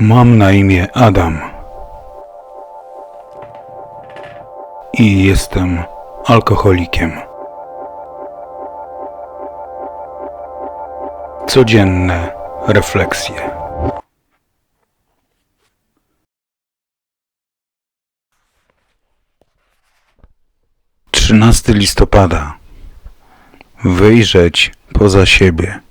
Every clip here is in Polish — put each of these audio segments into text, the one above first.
Mam na imię Adam. I jestem alkoholikiem. Codzienne refleksje. Trzynasty listopada. Wyjrzeć poza siebie.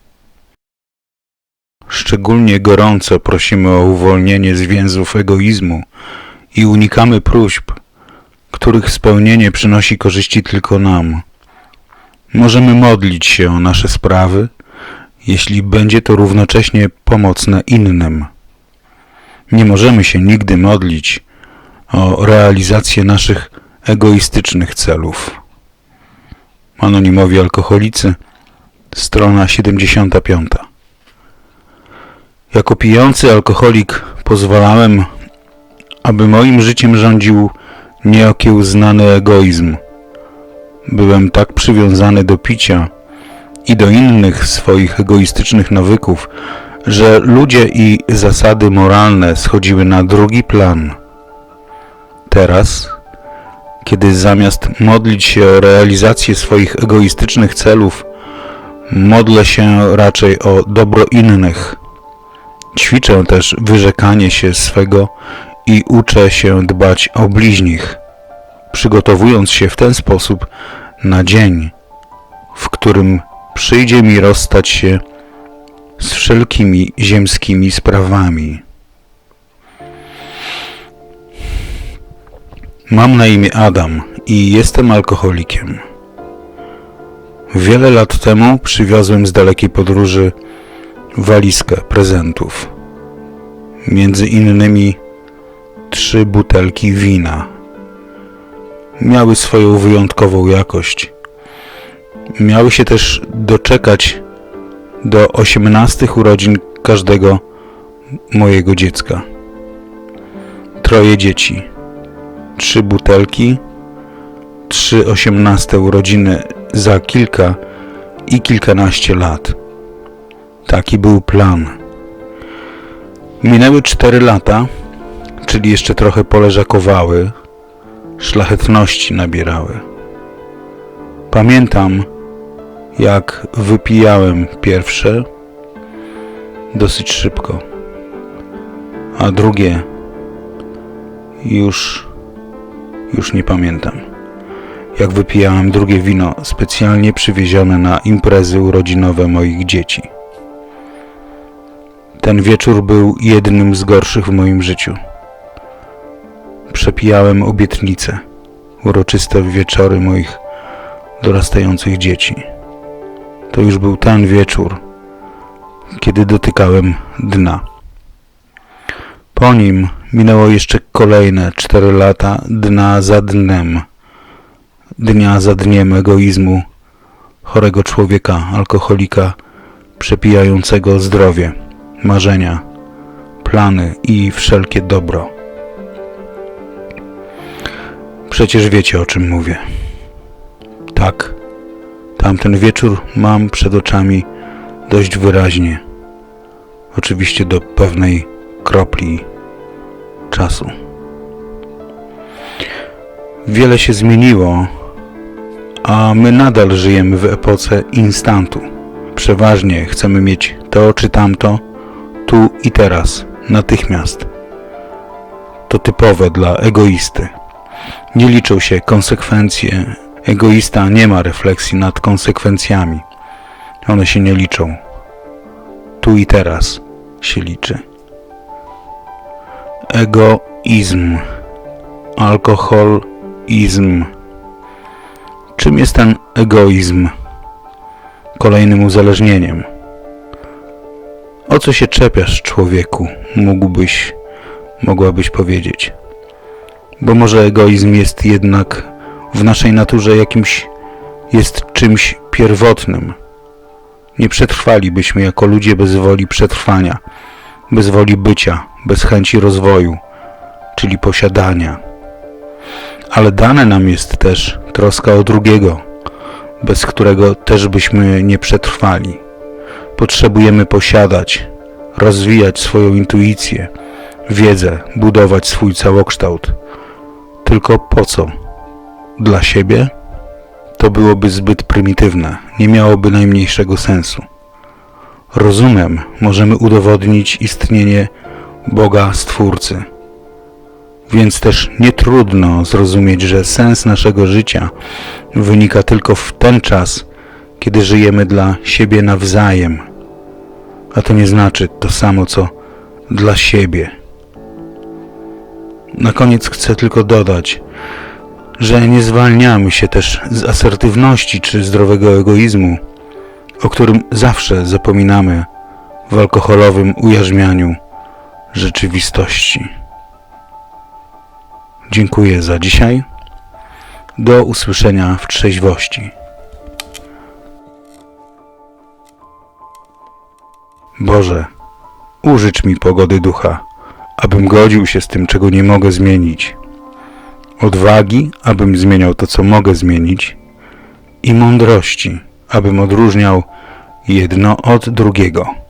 Szczególnie gorąco prosimy o uwolnienie z więzów egoizmu i unikamy próśb, których spełnienie przynosi korzyści tylko nam. Możemy modlić się o nasze sprawy, jeśli będzie to równocześnie pomocne innym. Nie możemy się nigdy modlić o realizację naszych egoistycznych celów. Anonimowi alkoholicy, strona 75. Jako pijący alkoholik pozwalałem, aby moim życiem rządził nieokiełznany egoizm. Byłem tak przywiązany do picia i do innych swoich egoistycznych nawyków, że ludzie i zasady moralne schodziły na drugi plan. Teraz, kiedy zamiast modlić się o realizację swoich egoistycznych celów, modlę się raczej o dobro innych. Ćwiczę też wyrzekanie się swego i uczę się dbać o bliźnich, przygotowując się w ten sposób na dzień, w którym przyjdzie mi rozstać się z wszelkimi ziemskimi sprawami. Mam na imię Adam i jestem alkoholikiem. Wiele lat temu przywiozłem z dalekiej podróży walizkę prezentów. Między innymi trzy butelki wina. Miały swoją wyjątkową jakość. Miały się też doczekać do osiemnastych urodzin każdego mojego dziecka. Troje dzieci. Trzy butelki, trzy osiemnaste urodziny za kilka i kilkanaście lat. Taki był plan. Minęły cztery lata, czyli jeszcze trochę poleżakowały, szlachetności nabierały. Pamiętam, jak wypijałem pierwsze dosyć szybko, a drugie już, już nie pamiętam. Jak wypijałem drugie wino specjalnie przywiezione na imprezy urodzinowe moich dzieci. Ten wieczór był jednym z gorszych w moim życiu. Przepijałem obietnice, uroczyste wieczory moich dorastających dzieci. To już był ten wieczór, kiedy dotykałem dna. Po nim minęło jeszcze kolejne cztery lata dna za dnem, dnia za dniem egoizmu chorego człowieka, alkoholika, przepijającego zdrowie marzenia, plany i wszelkie dobro. Przecież wiecie o czym mówię. Tak, tamten wieczór mam przed oczami dość wyraźnie. Oczywiście do pewnej kropli czasu. Wiele się zmieniło, a my nadal żyjemy w epoce instantu. Przeważnie chcemy mieć to czy tamto, tu i teraz, natychmiast. To typowe dla egoisty. Nie liczą się konsekwencje. Egoista nie ma refleksji nad konsekwencjami. One się nie liczą. Tu i teraz się liczy. Egoizm. Alkoholizm. Czym jest ten egoizm? Kolejnym uzależnieniem. O co się czepiasz, człowieku? Mógłbyś, mogłabyś powiedzieć. Bo może egoizm jest jednak w naszej naturze jakimś, jest czymś pierwotnym. Nie przetrwalibyśmy jako ludzie bez woli przetrwania, bez woli bycia, bez chęci rozwoju, czyli posiadania. Ale dane nam jest też troska o drugiego, bez którego też byśmy nie przetrwali. Potrzebujemy posiadać, rozwijać swoją intuicję, wiedzę, budować swój całokształt. Tylko po co? Dla siebie? To byłoby zbyt prymitywne, nie miałoby najmniejszego sensu. Rozumem możemy udowodnić istnienie Boga Stwórcy. Więc też nie trudno zrozumieć, że sens naszego życia wynika tylko w ten czas, kiedy żyjemy dla siebie nawzajem. A to nie znaczy to samo co dla siebie. Na koniec chcę tylko dodać, że nie zwalniamy się też z asertywności czy zdrowego egoizmu, o którym zawsze zapominamy w alkoholowym ujarzmianiu rzeczywistości. Dziękuję za dzisiaj. Do usłyszenia w trzeźwości. Boże, użycz mi pogody ducha, abym godził się z tym, czego nie mogę zmienić. Odwagi, abym zmieniał to, co mogę zmienić. I mądrości, abym odróżniał jedno od drugiego.